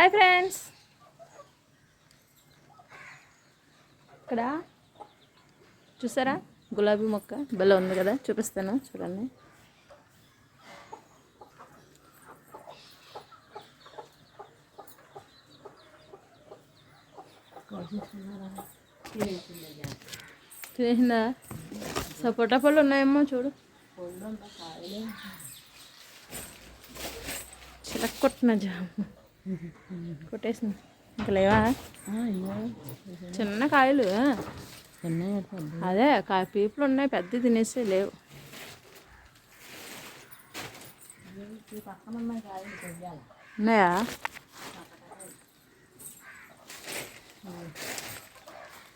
Hi friends. ఇక్కడ చూసారా? గులాబీ మొక్క భలే ఉంది కదా చూపిస్తాను చూడండి. తినేసిందా సపోటా పళ్ళు ఉన్నాయేమో చూడు. చిలక్కొట్టిన కొట్టిన కొట్టేసింది. ఇంకా లేవా? చిన్న కాయలు అదే కాయ పీపులు ఉన్నాయి పెద్ద తినేసి లేవు. ఉన్నాయా?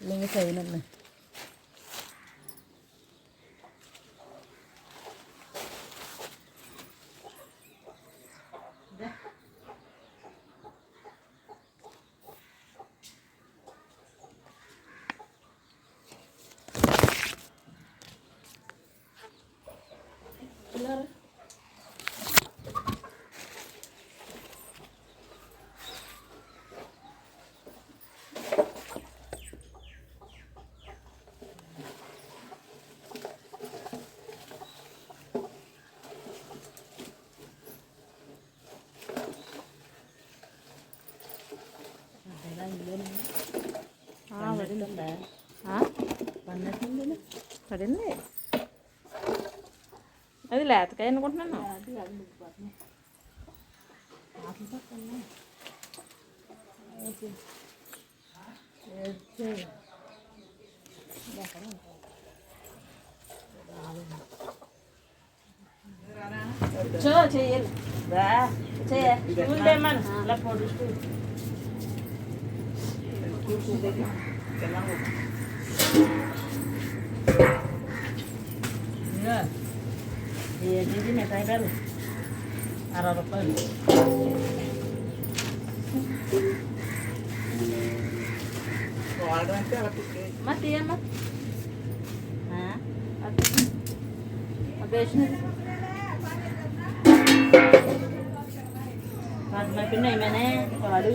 లింగ చదివిన ఆ, ఆ? పడింది. అది లేతకాయ అనుకుంటున్నాను. చో చెయ్యాలి చెయ్య. చూడేమను అలా పొడుస్తూ. Iya, jadi metanya baru. Arah depan. Mati ya, mat. Hah? Abisnya. Mas, mas pindah mana? Kalau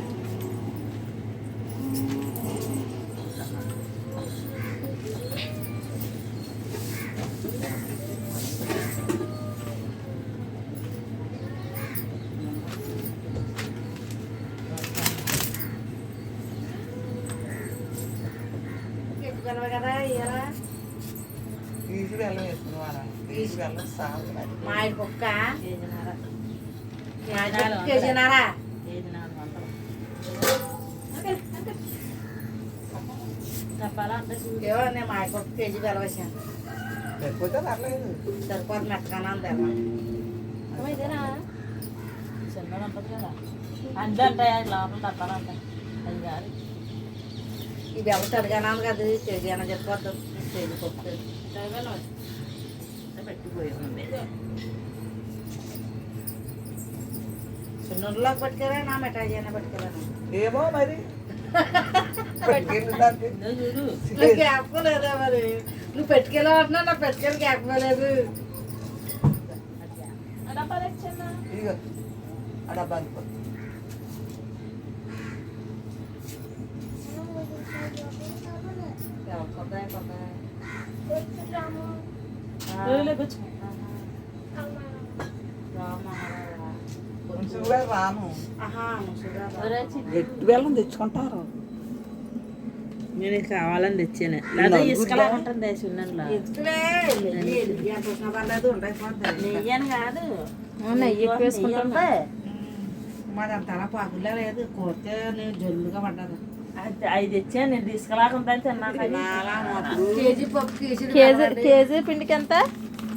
తగ్గించు కదా ఇయ్యాల తీసి వెళ్ళం వేసుకున్నావా తీసి వెళ్ళం సాగు మా ఆయన కుక్క కేజీనారా చెప్పాలా అంటే ఏవో నేను మా ఆయన కుక్క కేజీ వెళ్ళవచ్చాను లేకపోతే పర్లేదు సరిపోతుంది మెత్తగానే ఉంది చిన్నది ఉంటుంది కదా అంతే ఉంటాయి అది లోపల తప్పాలంట అది కాదు ఎవరు సరిగానే ఉంది కదా కేజీ అయినా చెప్పొద్దు. కేజీ పప్పు పెట్టిపోయింది చిన్నూరులోకి పట్టుకెళ్ళా నా మిఠాయి అయినా పట్టుకెళ్ళాను. ఏమో మరి. దానికి చూడు లేదు. మరి? నువ్వు పెట్టుకెళ్ళా అంటున్నా నా పెట్టుకెళ్ళి గ్యాప్కోలేదు ఇదిగో ఆ డబ్బా బెల్లం తెచ్చుకుంటారు. నేను కావాలని తెచ్చాను. లేదా ఇసుకలా ఉంటుంది సున్నంలో నెయ్యని కాదు. నెయ్యి ఎక్కువ వేసుకుంటా మాది అంత అలా పాకుల్లో లేదు. కోరితే నేను జల్లుగా పడ్డాను అది తెచ్చాను నేను తిన్నాక కేజీ పప్పు కేజీ కేజీ పిండికి ఎంత?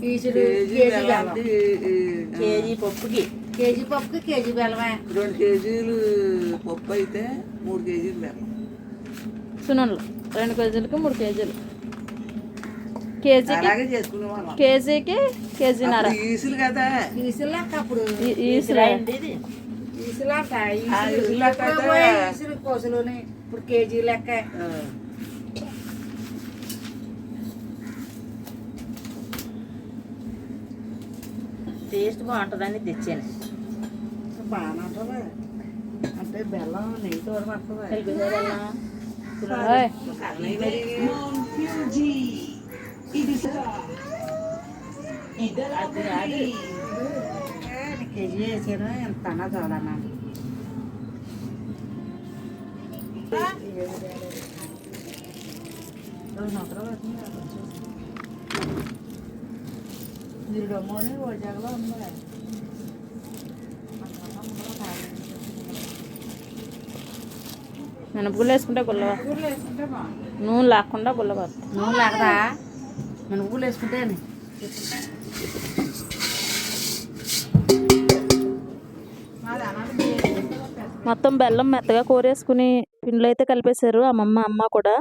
కేజీ కేజీ పప్పుకి. కేజీ పప్పుకి కేజీ బెల్లమే. రెండు కేజీలు పప్పు అయితే మూడు కేజీలు బెల్లం. సున్నుండలు. రెండు కేజీలకి మూడు కేజీలు. కేజీకి కేజీకి కేజీన్నర. ఈసులు కదా. ఈసులాక అప్పుడు. ఈసులే? అయితే- ఈసులు కోసలోని? ఇప్పుడు కేజీ లెక్క. టేస్ట్ బాగుంటుందని తెచ్చాను. బాగానే ఉంటుంది అంటే బెల్లం నెయ్యి అది అది కేజీ వేసాను ఎంత అన్నా చూడన్నా రెండు మినపగుళ్ళు వేసుకుంటే బాగుంది నూనె లేకుండా గుల్లవా నూనె లేకదా? మన ఊళ్ళు వేసుకుంటే మొత్తం బెల్లం మెత్తగా కూరేసుకుని పిండిలో అయితే కలిపేశారు అమ్మమ్మ అమ్మ కూడా.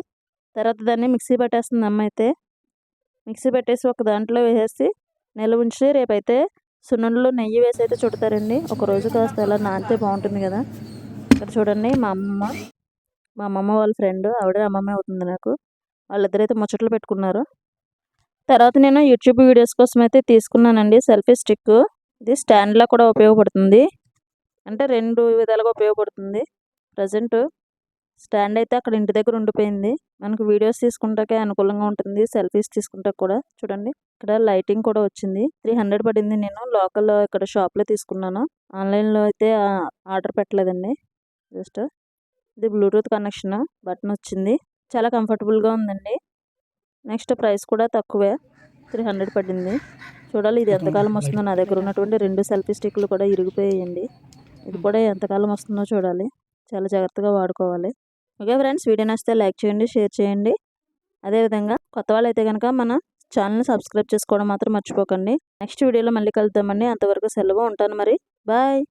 తర్వాత దాన్ని మిక్సీ పట్టేస్తుంది అమ్మ అయితే మిక్సీ పెట్టేసి ఒక దాంట్లో వేసేసి నిల్వ ఉంచి రేపైతే సున్నుండలో నెయ్యి వేసి అయితే చుడతారండి. ఒక రోజు కాస్త అలా నానితే బాగుంటుంది కదా. ఇక్కడ చూడండి మా అమ్మమ్మ మా అమ్మమ్మ వాళ్ళ ఫ్రెండ్ ఆవిడ అమ్మమ్మ అవుతుంది నాకు. వాళ్ళిద్దరైతే ముచ్చట్లు పెట్టుకున్నారు. తర్వాత నేను యూట్యూబ్ వీడియోస్ కోసం అయితే తీసుకున్నానండి సెల్ఫీ స్టిక్. ఇది స్టాండ్లా కూడా ఉపయోగపడుతుంది. అంటే రెండు విధాలుగా ఉపయోగపడుతుంది. ప్రజెంట్ స్టాండ్ అయితే అక్కడ ఇంటి దగ్గర ఉండిపోయింది. మనకు వీడియోస్ తీసుకుంటాకే అనుకూలంగా ఉంటుంది. సెల్ఫీస్ తీసుకుంటా కూడా. చూడండి. ఇక్కడ లైటింగ్ కూడా వచ్చింది. త్రీ హండ్రెడ్ పడింది. నేను లోకల్ ఇక్కడ షాప్లో తీసుకున్నాను. ఆన్లైన్లో అయితే ఆర్డర్ పెట్టలేదండి. జస్ట్ ఇది బ్లూటూత్ కనెక్షన్ బటన్ వచ్చింది. చాలా కంఫర్టబుల్గా ఉందండి. నెక్స్ట్ ప్రైస్ కూడా తక్కువే. త్రీ హండ్రెడ్ పడింది. చూడాలి ఇది ఎంతకాలం వస్తుందో. నా దగ్గర ఉన్నటువంటి రెండు సెల్ఫీ స్టిక్లు కూడా ఇరిగిపోయాయండి. ఇది కూడా ఎంతకాలం వస్తుందో చూడాలి. చాలా జాగ్రత్తగా వాడుకోవాలి. ఓకే ఫ్రెండ్స్ వీడియో నచ్చితే లైక్ చేయండి షేర్ చేయండి. అదేవిధంగా కొత్త వాళ్ళు అయితే కనుక మన ఛానల్ని సబ్స్క్రైబ్ చేసుకోవడం మాత్రం మర్చిపోకండి. నెక్స్ట్ వీడియోలో మళ్ళీ కలుద్దామండి. అంతవరకు సెలవు ఉంటాను మరి. బాయ్.